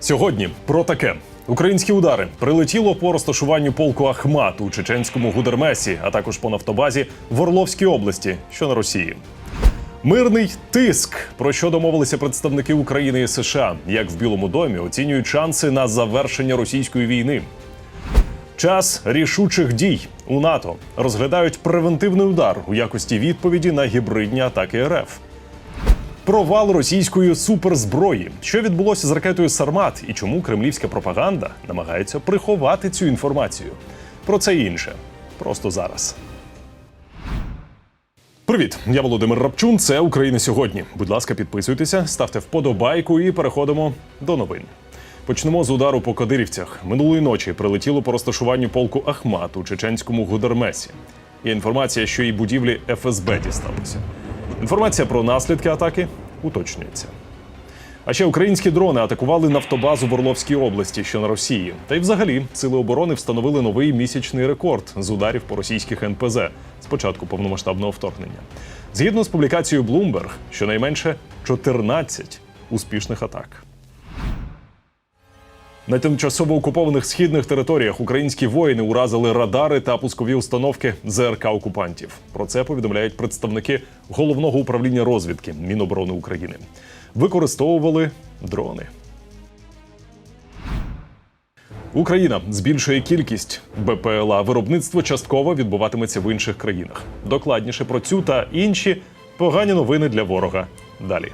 Сьогодні про таке. Українські удари прилетіло по розташуванню полку Ахмат у чеченському Гудермесі, а також по нафтобазі в Орловській області, що на Росії. Мирний тиск, про що домовилися представники України і США, як в Білому домі оцінюють шанси на завершення російської війни. Час рішучих дій у НАТО розглядають превентивний удар у якості відповіді на гібридні атаки РФ. Провал російської суперзброї. Що відбулося з ракетою Сармат і чому кремлівська пропаганда намагається приховати цю інформацію? Про це і інше. Просто зараз. Привіт, я Володимир Рапчун. Це Україна сьогодні. Будь ласка, підписуйтеся, ставте вподобайку і переходимо до новин. Почнемо з удару по кадирівцях. Минулої ночі прилетіло по розташуванню полку Ахмат у чеченському Гудермесі. Є інформація, що і будівлі ФСБ дісталися. Інформація про наслідки атаки уточнюється. А ще українські дрони атакували нафтобазу в Орловській області, що на Росії. Та й взагалі сили оборони встановили новий місячний рекорд з ударів по російських НПЗ з початку повномасштабного вторгнення. Згідно з публікацією Bloomberg, щонайменше 14 успішних атак. На тимчасово окупованих східних територіях українські воїни уразили радари та пускові установки ЗРК окупантів. Про це повідомляють представники головного управління розвідки Міноборони України. Використовували дрони. Україна збільшує кількість БПЛА. Виробництво частково відбуватиметься в інших країнах. Докладніше про цю та інші погані новини для ворога. Далі.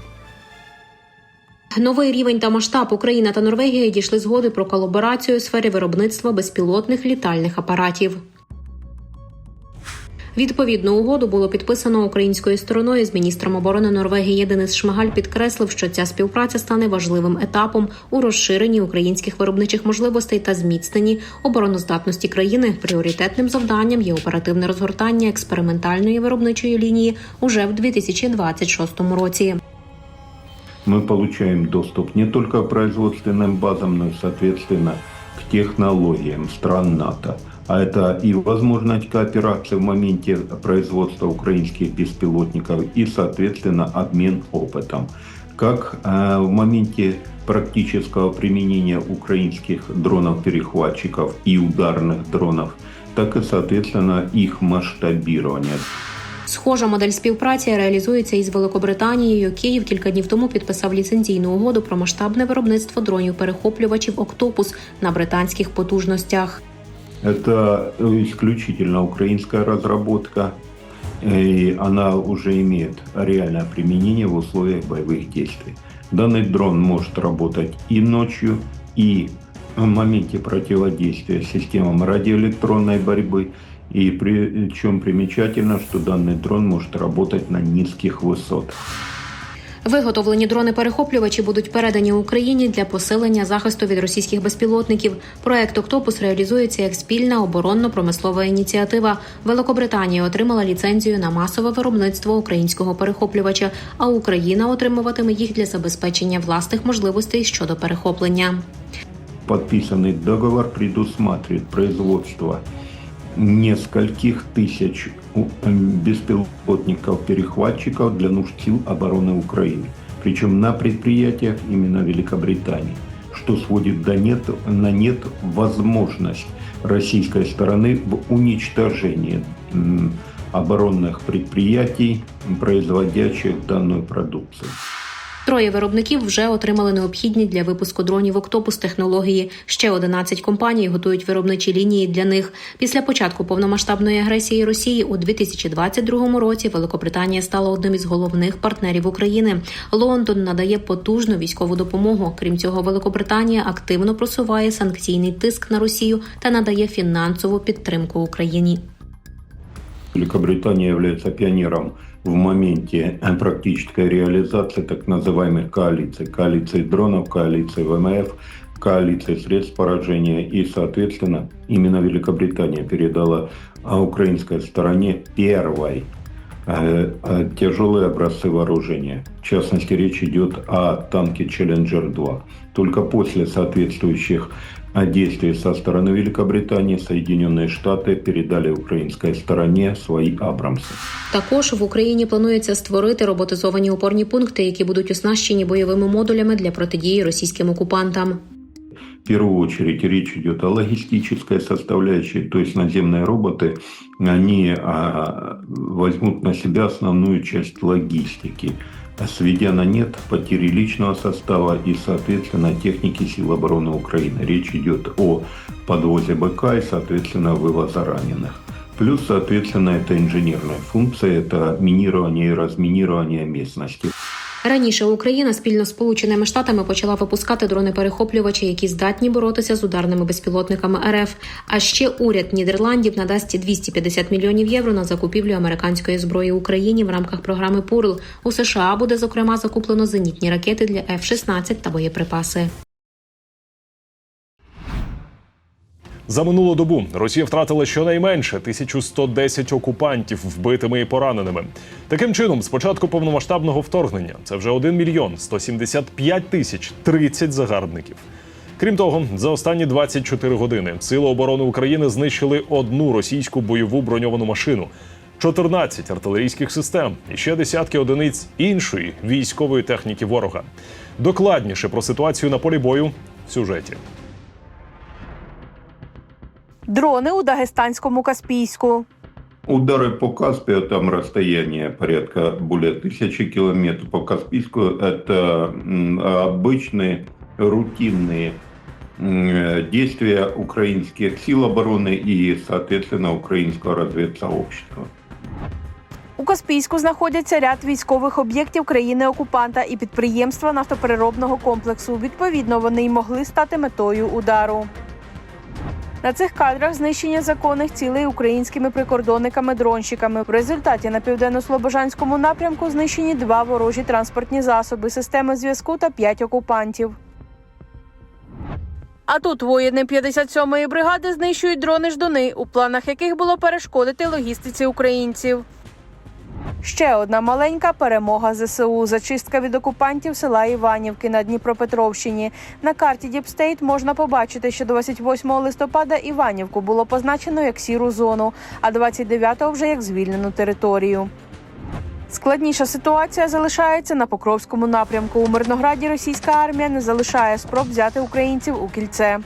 Новий рівень та масштаб Україна та Норвегія дійшли згоди про колаборацію у сфері виробництва безпілотних літальних апаратів. Відповідну угоду було підписано українською стороною з міністром оборони Норвегії Денис Шмигаль підкреслив, що ця співпраця стане важливим етапом у розширенні українських виробничих можливостей та зміцненні обороноздатності країни. Пріоритетним завданням є оперативне розгортання експериментальної виробничої лінії уже в 2026 році. Мы получаем доступ не только к производственным базам, но и, соответственно, к технологиям стран НАТО. А это и возможность кооперации в моменте производства украинских беспилотников и, соответственно, обмен опытом. Как э, в моменте практического применения украинских дронов-перехватчиков и ударных дронов, так и, соответственно, их масштабирование. Схожа модель співпраці реалізується із Великобританією. Київ кілька днів тому підписав ліцензійну угоду про масштабне виробництво дронів перехоплювачів Октопус на британських потужностях. Это исключительно украинская разработка, и она уже имеет реальное применение в условиях боевых действий. Данный дрон может работать и ночью, и в моменте противодействия системам радиоэлектронной борьбы. И причем примечательно, что данный дрон может работать на низких высотах. Виготовлені дрони-перехоплювачі будуть передані Україні для посилення захисту від російських безпілотників. Проект Октопус реалізується як спільна оборонно-промислова ініціатива. Великобританія отримала ліцензію на масове виробництво українського перехоплювача, а Україна отримуватиме їх для забезпечення власних можливостей щодо перехоплення. Подписанный договор предусматривает производство нескольких тысяч эм, беспилотников-перехватчиков для нужд сил обороны Украины. Причем на предприятиях именно Великобритании, что сводит до нет, на нет возможность российской стороны в уничтожении оборонных предприятий, производящих данную продукцию. Троє виробників вже отримали необхідні для випуску дронів Октопус технології. Ще 11 компаній готують виробничі лінії для них. Після початку повномасштабної агресії Росії у 2022 році Великобританія стала одним із головних партнерів України. Лондон надає потужну військову допомогу. Крім цього, Великобританія активно просуває санкційний тиск на Росію та надає фінансову підтримку Україні. Великобритания является пионером в моменте э, практической реализации так называемых коалиций. Коалиции дронов, коалиции ВМФ, коалиции средств поражения. И, соответственно, именно Великобритания передала а, украинской стороне первой э, э, тяжелые образцы вооружения. В частности, речь идет о танке Челленджер-2. Только после соответствующих а, действий со стороны Великобритании Соединенные Штаты передали украинской стороне свои Абрамсы. Також в Україні планується створити роботизовані опорні пункти, які будуть оснащені бойовими модулями для протидії російським окупантам. В первую очередь речь идет о логистической составляющей, то есть наземные роботы, они а, возьмут на себя основную часть логистики, сведя на нет потери личного состава и, соответственно, техники сил обороны Украины. Речь идет о подвозе БК и, соответственно, вывоза раненых. Плюс, соответственно, это инженерная функция, это минирование и разминирование местности. Раніше Україна спільно з Сполученими Штатами почала випускати дрони-перехоплювачі, які здатні боротися з ударними безпілотниками РФ. А ще уряд Нідерландів надасть 250 мільйонів євро на закупівлю американської зброї Україні в рамках програми ПУРЛ. У США буде зокрема закуплено зенітні ракети для F-16 та боєприпаси. За минулу добу Росія втратила щонайменше 1110 окупантів вбитими і пораненими. Таким чином, з початку повномасштабного вторгнення це вже 1 мільйон 175 тисяч 30 загарбників. Крім того, за останні 24 години Сили оборони України знищили одну російську бойову броньовану машину, 14 артилерійських систем і ще десятки одиниць іншої військової техніки ворога. Докладніше про ситуацію на полі бою в сюжеті. Дрони у Дагестанському Каспійську. Удары по Каспию, там расстояние порядка более тысячи километров. По Каспийску это м, обычные рутинные м, э, действия украинских сил обороны и, соответственно, украинского разведсообщества. У Каспійську знаходяться ряд військових об'єктів країни-окупанта і підприємства нафтопереробного комплексу. Відповідно, вони й могли стати метою удару. На цих кадрах знищення законних цілей українськими прикордонниками-дронщиками. В результаті на південно-слобожанському напрямку знищені два ворожі транспортні засоби, системи зв'язку та п'ять окупантів. А тут воїни 57-ї бригади знищують дрони ждуни, у планах яких було перешкодити логістиці українців. Ще одна маленька перемога ЗСУ. Зачистка від окупантів села Іванівки на Дніпропетровщині. На карті Діпстейт можна побачити, що 28 листопада Іванівку було позначено як сіру зону, а 29-го вже як звільнену територію. Складніша ситуація залишається на Покровському напрямку. У Мирнограді російська армія не залишає спроб взяти українців у кільце.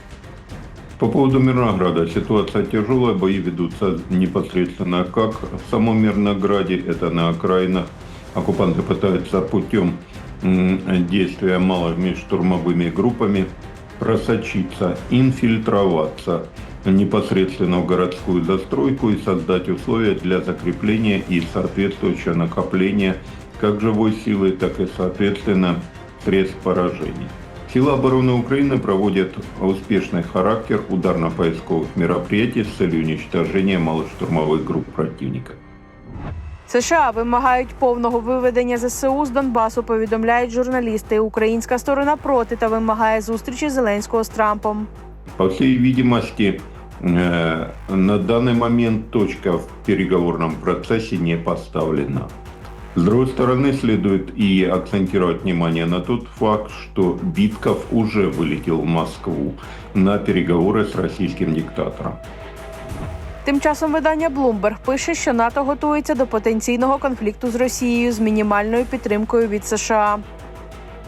По поводу Мирнограда ситуация тяжелая, бои ведутся непосредственно как в самом Мирнограде, это на окраинах. Оккупанты пытаются путем действия малыми штурмовыми группами просочиться, инфильтроваться непосредственно в городскую застройку и создать условия для закрепления и соответствующего накопления как живой силы, так и, соответственно, средств поражения. Силы обороны Украины проводят успешный характер ударно-поисковых мероприятий с целью уничтожения малоштурмовых групп противника. США вимагають повного виведення ЗСУ з Донбасу. Повідомляють журналісти. Українська сторона проти та вимагає зустрічі Зеленського з Трампом. По всей видимости, э, на данный момент точка в переговорном процессе не поставлена. С другой стороны, следует и акцентировать внимание на тот факт, что Битков уже вылетел в Москву на переговоры с российским диктатором. Тим часом видання Bloomberg пише, що НАТО готується до потенційного конфлікту з Росією з мінімальною підтримкою від США.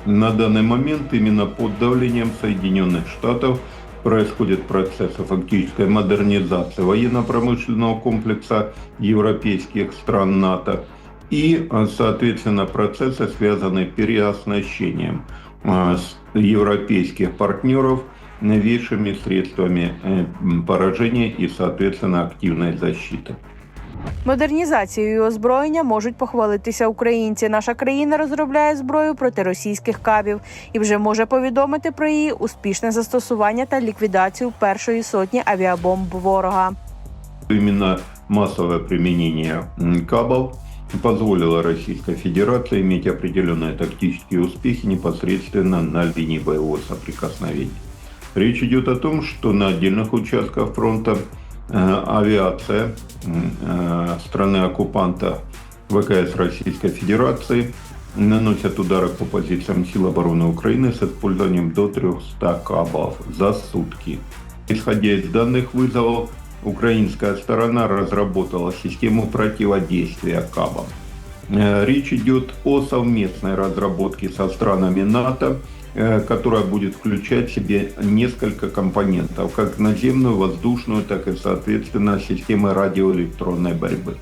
На данный момент именно под давлением Соединенных Штатов происходит процесс фактической модернизации военно-промышленного комплекса европейских стран НАТО и, а, соответственно, процессы, связанные с переоснащением а, с европейских партнеров новейшими средствами э, м, поражения и, соответственно, активной защиты. Модернізацією і озброєння можуть похвалитися українці. Наша країна розробляє зброю проти російських кабів і вже може повідомити про її успішне застосування та ліквідацію першої сотні авіабомб ворога. Именно массовое применение м, кабов позволило Российской Федерации иметь определенные тактические успехи непосредственно на линии боевого соприкосновения. Речь идет о том, что на отдельных участках фронта э, авиация э, страны-оккупанта ВКС Российской Федерации наносят удары по позициям сил обороны Украины с использованием до 300 кабов за сутки. Исходя из данных вызовов, украинская сторона разработала систему противодействия КАБам. Э, Речь идет о совместной разработке со странами НАТО э, которая будет включать в себе несколько компонентов, как наземную, воздушную, так и, соответственно, системы радиоэлектронной борьбы.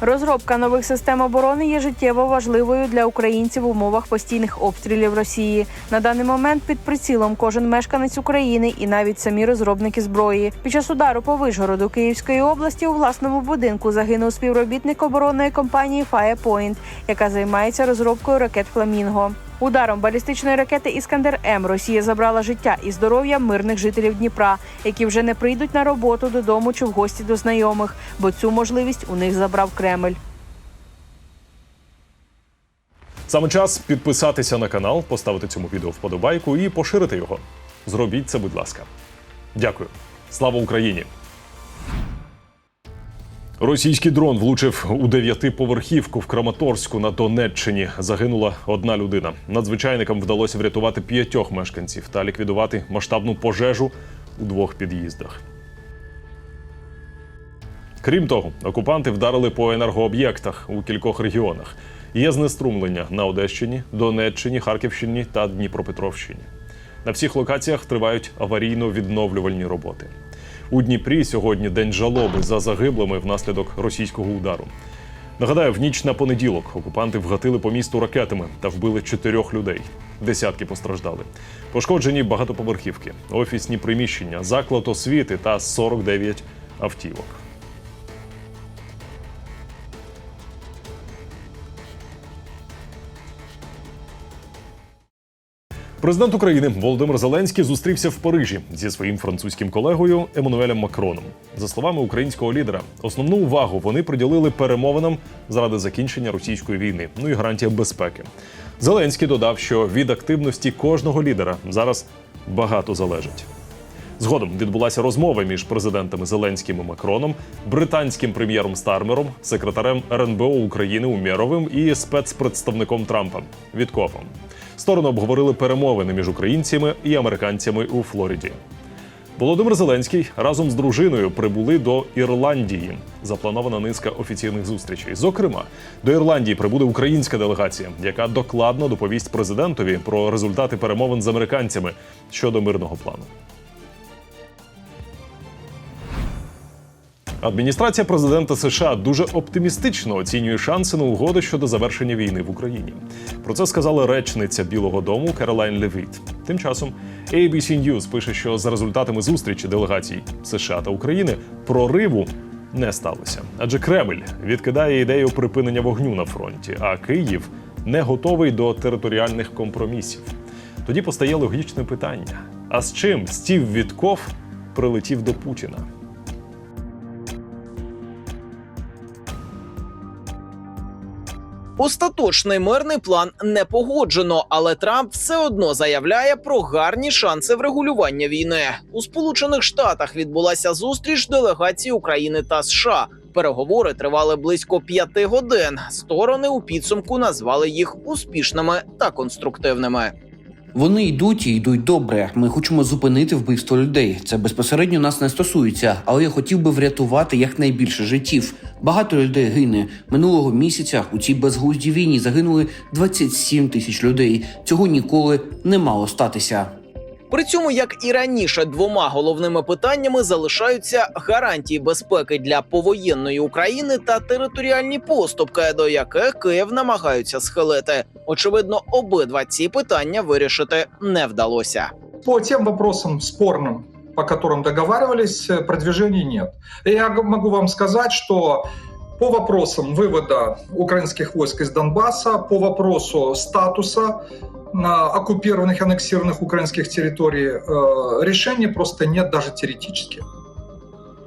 Розробка нових систем оборони є життєво важливою для українців в умовах постійних обстрілів Росії. На даний момент під прицілом кожен мешканець України і навіть самі розробники зброї. Під час удару по Вишгороду Київської області у власному будинку загинув співробітник оборонної компанії Firepoint, яка займається розробкою ракет Фламінго. Ударом балістичної ракети Іскандер М Росія забрала життя і здоров'я мирних жителів Дніпра, які вже не прийдуть на роботу додому чи в гості до знайомих, бо цю можливість у них забрав Кремль. Саме час підписатися на канал, поставити цьому відео вподобайку і поширити його. Зробіть це, будь ласка. Дякую. Слава Україні! Російський дрон влучив у дев'ятиповерхівку в Краматорську на Донеччині. Загинула одна людина. Надзвичайникам вдалося врятувати п'ятьох мешканців та ліквідувати масштабну пожежу у двох під'їздах. Крім того, окупанти вдарили по енергооб'єктах у кількох регіонах. Є знеструмлення на Одещині, Донеччині, Харківщині та Дніпропетровщині. На всіх локаціях тривають аварійно-відновлювальні роботи. У Дніпрі сьогодні день жалоби за загиблими внаслідок російського удару. Нагадаю, в ніч на понеділок окупанти вгатили по місту ракетами та вбили чотирьох людей. Десятки постраждали. Пошкоджені багатоповерхівки, офісні приміщення, заклад освіти та 49 автівок. Президент України Володимир Зеленський зустрівся в Парижі зі своїм французьким колегою Еммануелем Макроном. За словами українського лідера, основну увагу вони приділили перемовинам заради закінчення російської війни, ну і гарантія безпеки. Зеленський додав, що від активності кожного лідера зараз багато залежить. Згодом відбулася розмова між президентами Зеленським і Макроном, британським прем'єром Стармером, секретарем РНБО України Умєровим і спецпредставником Трампа Віткофом. Сторони обговорили перемовини між українцями і американцями у Флориді. Володимир Зеленський разом з дружиною прибули до Ірландії. Запланована низка офіційних зустрічей. Зокрема, до Ірландії прибуде українська делегація, яка докладно доповість президентові про результати перемовин з американцями щодо мирного плану. Адміністрація президента США дуже оптимістично оцінює шанси на угоду щодо завершення війни в Україні. Про це сказала речниця Білого Дому Каролайн Левіт. Тим часом ABC News пише, що за результатами зустрічі делегацій США та України прориву не сталося, адже Кремль відкидає ідею припинення вогню на фронті, а Київ не готовий до територіальних компромісів. Тоді постає логічне питання: а з чим Стів Вітков прилетів до Путіна? Остаточний мирний план не погоджено, але Трамп все одно заявляє про гарні шанси врегулювання війни. У Сполучених Штатах відбулася зустріч делегацій України та США. Переговори тривали близько п'яти годин. Сторони у підсумку назвали їх успішними та конструктивними. Вони йдуть і йдуть добре. Ми хочемо зупинити вбивство людей. Це безпосередньо нас не стосується, але я хотів би врятувати якнайбільше життів. Багато людей гине минулого місяця. У цій безглузді війні загинули 27 тисяч людей. Цього ніколи не мало статися. При цьому, як і раніше, двома головними питаннями залишаються гарантії безпеки для повоєнної України та територіальні поступки, до яких Київ намагаються схилити. Очевидно, обидва ці питання вирішити не вдалося. По тем вопросам спорным, по которым договаривались, э, продвижений нет. И Я г- могу вам сказать, что по вопросам вывода украинских войск из Донбасса, по вопросу статуса оккупированных, аннексированных украинских территорий, э, решения просто нет даже теоретически.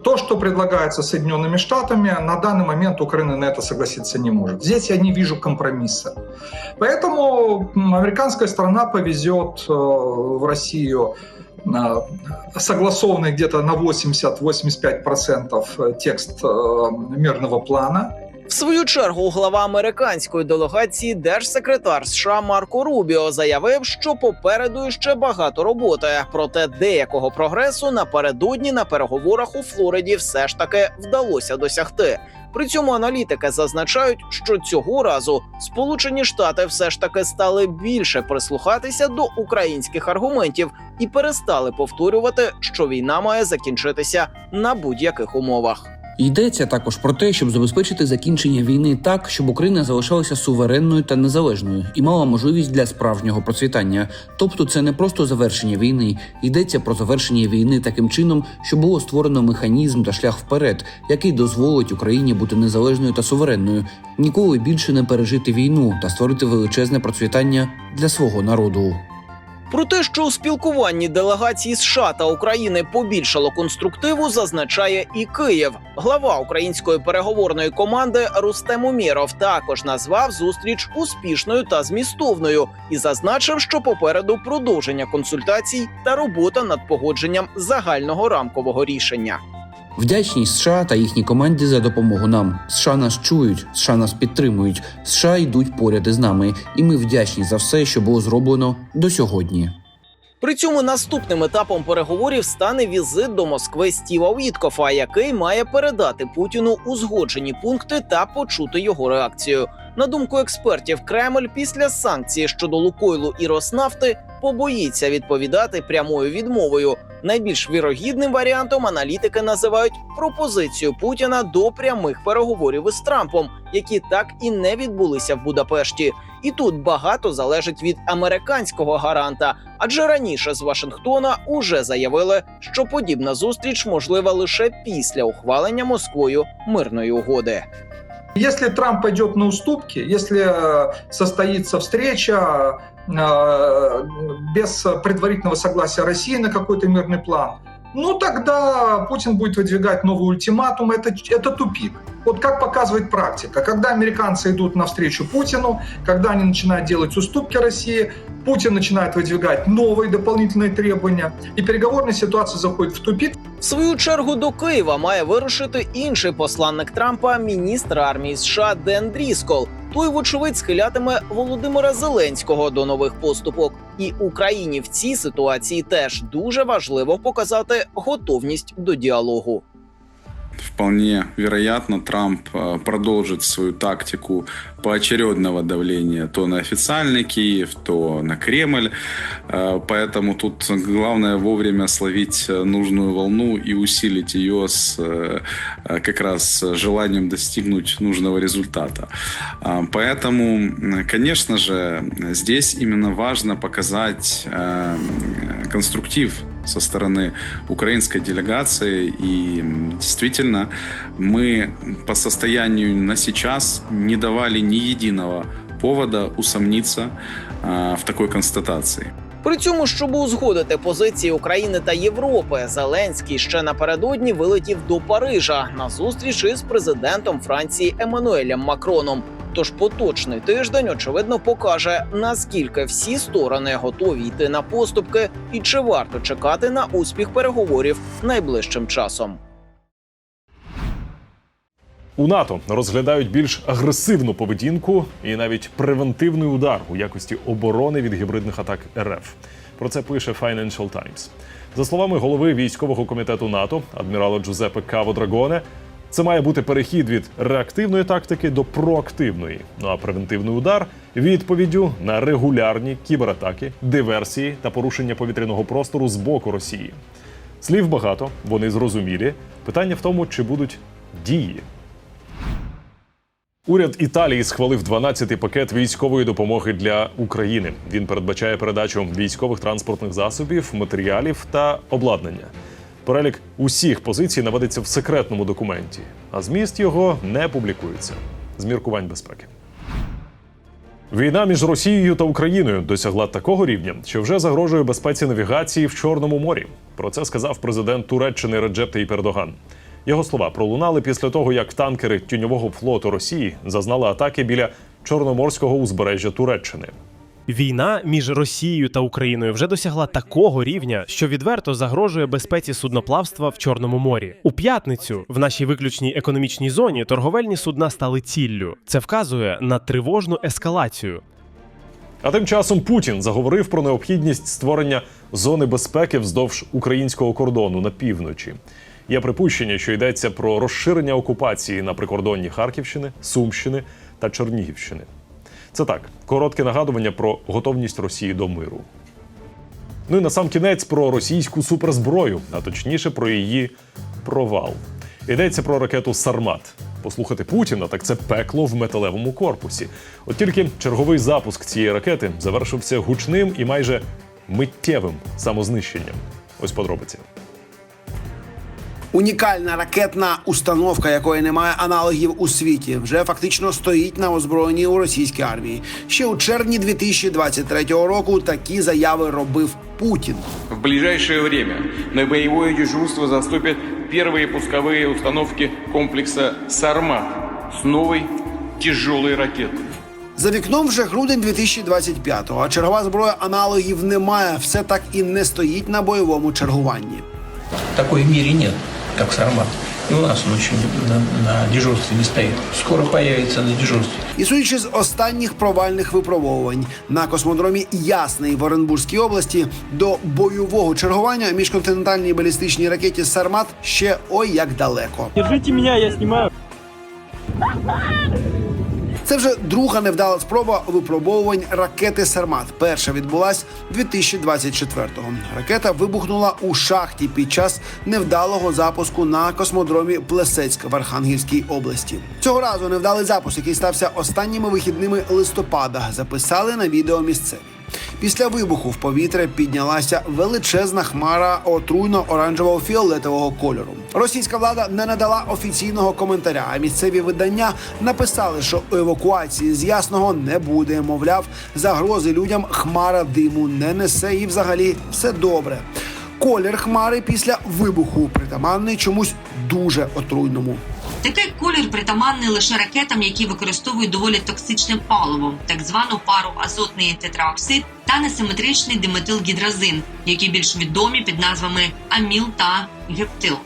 То, что предлагается Соединенными Штатами, на данный момент Украина на это согласиться не может. Здесь я не вижу компромисса. Поэтому американская сторона повезет э, в Россию согласованный где-то на 80-85% текст э, мирного плана. В свою чергу глава американської делегації держсекретар США Марко Рубіо заявив, що попереду ще багато роботи. Проте деякого прогресу напередодні на переговорах у Флориді все ж таки вдалося досягти. При цьому аналітики зазначають, що цього разу Сполучені Штати все ж таки стали більше прислухатися до українських аргументів і перестали повторювати, що війна має закінчитися на будь-яких умовах. Йдеться також про те, щоб забезпечити закінчення війни так, щоб Україна залишалася суверенною та незалежною і мала можливість для справжнього процвітання. Тобто, це не просто завершення війни, йдеться про завершення війни таким чином, що було створено механізм та шлях вперед, який дозволить Україні бути незалежною та суверенною, ніколи більше не пережити війну та створити величезне процвітання для свого народу. Про те, що у спілкуванні делегації США та України побільшало конструктиву, зазначає і Київ. Глава української переговорної команди Рустем Умєров також назвав зустріч успішною та змістовною і зазначив, що попереду продовження консультацій та робота над погодженням загального рамкового рішення. Вдячність США та їхній команді за допомогу нам. США нас чують, США нас підтримують, США йдуть поряд із нами, і ми вдячні за все, що було зроблено до сьогодні. При цьому наступним етапом переговорів стане візит до Москви Стіва Уіткофа, який має передати Путіну узгоджені пункти та почути його реакцію. На думку експертів, Кремль після санкцій щодо Лукойлу і Роснафти побоїться відповідати прямою відмовою. Найбільш вірогідним варіантом аналітики називають пропозицію Путіна до прямих переговорів із Трампом, які так і не відбулися в Будапешті. І тут багато залежить від американського гаранта, адже раніше з Вашингтона уже заявили, що подібна зустріч можлива лише після ухвалення Москвою мирної угоди. Если Трамп пойдет на уступки, если э, состоится встреча э, без предварительного согласия России на какой-то мирный план, ну тогда Путин будет выдвигать новый ультиматум. Это, это тупик. Вот как показывает практика, когда американцы идут навстречу Путину, когда они начинают делать уступки России, Путин начинает выдвигать новые дополнительные требования, и переговорная ситуация заходит в тупик. В свою чергу до Києва має вирушити інший посланник Трампа, міністр армії США Ден Дріскол. Той, вочевидь, схилятиме Володимира Зеленського до нових поступок. І Україні в цій ситуації теж дуже важливо показати готовність до діалогу. Вполне вероятно, Трамп э, продолжит свою тактику поочередного давления то на официальный Киев, то на Кремль. Э, Поэтому тут главное вовремя словить нужную волну и усилить ее с э, как раз желанием достигнуть нужного результата. Поэтому, конечно же, здесь именно важно показать конструктив со стороны украинской делегации. И действительно, мы по состоянию на сейчас не давали ни единого повода усомниться в такой констатации. При цьому, щоб узгодити позиції України та Європи, Зеленський ще напередодні вилетів до Парижа на зустріч із президентом Франції Еммануелем Макроном. Тож поточний тиждень очевидно покаже наскільки всі сторони готові йти на поступки, і чи варто чекати на успіх переговорів найближчим часом. У НАТО розглядають більш агресивну поведінку і навіть превентивний удар у якості оборони від гібридних атак РФ. Про це пише Financial Times. За словами голови військового комітету НАТО адмірала Джузепе Каво Драгоне, це має бути перехід від реактивної тактики до проактивної. Ну а превентивний удар відповіддю на регулярні кібератаки, диверсії та порушення повітряного простору з боку Росії. Слів багато, вони зрозумілі. Питання в тому, чи будуть дії. Уряд Італії схвалив 12-й пакет військової допомоги для України. Він передбачає передачу військових транспортних засобів, матеріалів та обладнання. Перелік усіх позицій наведеться в секретному документі, а зміст його не публікується з міркувань безпеки. Війна між Росією та Україною досягла такого рівня, що вже загрожує безпеці навігації в Чорному морі. Про це сказав президент Туреччини Реджеп Таїп Ердоган. Його слова пролунали після того, як танкери тіньового флоту Росії зазнали атаки біля Чорноморського узбережжя Туреччини. Війна між Росією та Україною вже досягла такого рівня, що відверто загрожує безпеці судноплавства в Чорному морі. У п'ятницю в нашій виключній економічній зоні торговельні судна стали ціллю. Це вказує на тривожну ескалацію. А тим часом Путін заговорив про необхідність створення зони безпеки вздовж українського кордону на півночі. Є припущення, що йдеться про розширення окупації на прикордонні Харківщини, Сумщини та Чернігівщини. Це так, коротке нагадування про готовність Росії до миру. Ну і на сам кінець про російську суперзброю, а точніше про її провал. Йдеться про ракету Сармат. Послухати Путіна, так це пекло в металевому корпусі. От тільки черговий запуск цієї ракети завершився гучним і майже миттєвим самознищенням. Ось подробиці. Унікальна ракетна установка, якої немає аналогів у світі, вже фактично стоїть на озброєнні у російській армії. Ще у червні 2023 року такі заяви робив Путін. В ближайшее время на боевое дежурство заступят первые пусковые установки комплекса «Сармат» с новой тяжелой ракетой. За вікном вже грудень 2025-го, а чергова зброя аналогів немає. Все так і не стоїть на бойовому чергуванні. Такой в мире нет, как Сармат. И у нас он очень на, на дежурстве не стоит. Скоро появится на дежурстве. І судячи з останніх провальних випробовувань на космодромі Ясний в Оренбурзькій області до бойового чергування міжконтинентальній балістичній ракеті Сармат ще ой як далеко. Держите мене, я знімаю. Це вже друга невдала спроба випробовувань ракети Сармат. Перша відбулась 2024-го. Ракета вибухнула у шахті під час невдалого запуску на космодромі Плесецьк в Архангельській області. Цього разу невдалий запуск, який стався останніми вихідними листопада, записали на відео місцеві. Після вибуху в повітря піднялася величезна хмара отруйно-оранжевого фіолетового кольору. Російська влада не надала офіційного коментаря. А місцеві видання написали, що евакуації з ясного не буде. Мовляв, загрози людям хмара диму не несе, і взагалі все добре. Колір хмари після вибуху притаманний чомусь дуже отруйному. Такий колір притаманний лише ракетам, які використовують доволі токсичне паливо, так звану пару азотний тетраоксид та несиметричний диметилгідразин, які більш відомі під назвами аміл та гептил.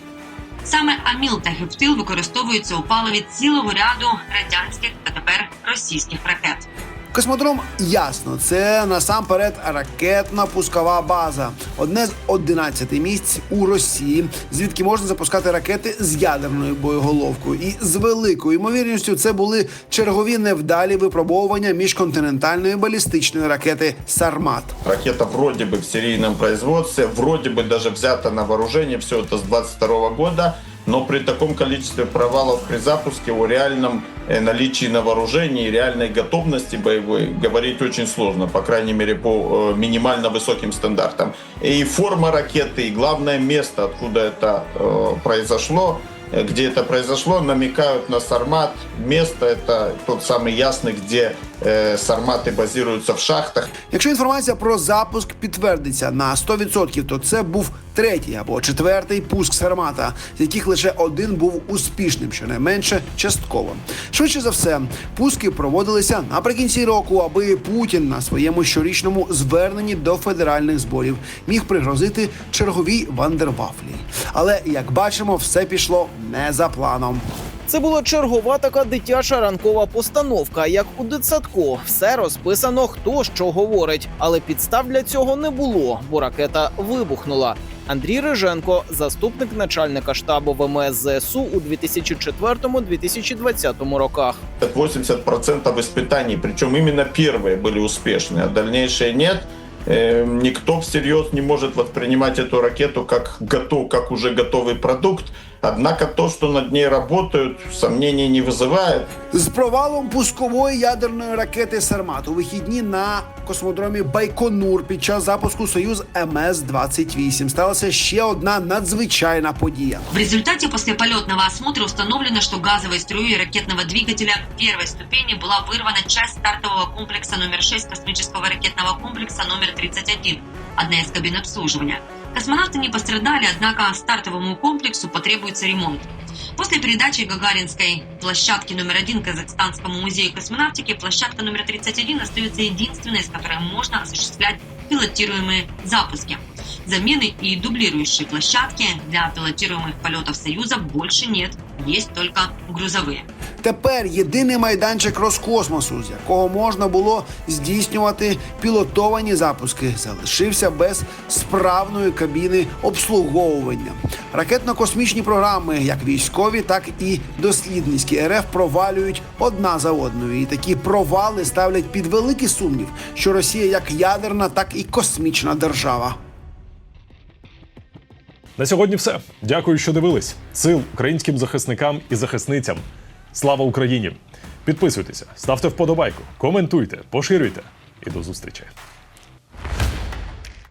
Саме аміл та гептил використовуються у паливі цілого ряду радянських та тепер російських ракет. Космодром ясно, це насамперед ракетна пускова база, одне з 11 місць у Росії, звідки можна запускати ракети з ядерною боєголовкою. І з великою ймовірністю це були чергові невдалі випробовування міжконтинентальної балістичної ракети Сармат. Ракета вроде бы в серийном производстве, вроде бы даже взята на вооружение, все это с 22 года, но при таком количестве провалов при запуске о реальном э, наличии на вооружении и реальной готовности боевой говорить очень сложно, по крайней мере по э, минимально высоким стандартам. И форма ракеты, и главное место, откуда это э, произошло, э, где это произошло, намекают на Сармат. Место это тот самый Ясный, где э, Сарматы базируются в шахтах. Якщо інформація про запуск підтвердиться на 100%, то це був третій або четвертий пуск Сармата, з яких лише один був успішним, щонайменше частково. Швидше за все, пуски проводилися наприкінці року, аби Путін на своєму щорічному зверненні до федеральних зборів міг пригрозити черговій вандервафлі. Але як бачимо, все пішло не за планом. Це була чергова така дитяча ранкова постановка, як у дитсадку. Все розписано, хто що говорить, але підстав для цього не було, бо ракета вибухнула. Андрій Риженко, заступник начальника штабу ВМС ЗСУ у 2004-2020 роках. 80% испытаний, причем именно первые были успешны, а дальнейшие нет. Э, Никто всерьез не может воспринимать эту ракету как, готов, как уже готовый продукт. Однако то, что над ней работают, сомнений не вызывает. З провалом пускової ядерної ракети Сармат у вихідні на космодромі Байконур під час запуску Союз МС 28 сталася ще одна надзвичайна подія. В результате послеполетного осмотра установлено, что газовой струей ракетного двигателя первой ступени была вырвана часть стартового комплекса номер 6 космического ракетного комплекса номер 31, одна из кабин обслуживания. Космонавты не пострадали, однако стартовому комплексу потребуется ремонт. После передачи Гагаринской площадки номер один Казахстанскому музею космонавтики, площадка номер 31 остается единственной, с которой можно осуществлять пилотируемые запуски. Замены и дублирующие площадки для пилотируемых полетов Союза больше нет, есть только грузовые. Тепер єдиний майданчик Роскосмосу, з якого можна було здійснювати пілотовані запуски, залишився без справної кабіни обслуговування. Ракетно-космічні програми, як військові, так і дослідницькі РФ провалюють одна за одною. І такі провали ставлять під великий сумнів, що Росія як ядерна, так і космічна держава. На сьогодні все. Дякую, що дивились. Сил українським захисникам і захисницям. Слава Україні! Підписуйтеся, ставте вподобайку, коментуйте, поширюйте і до зустрічі.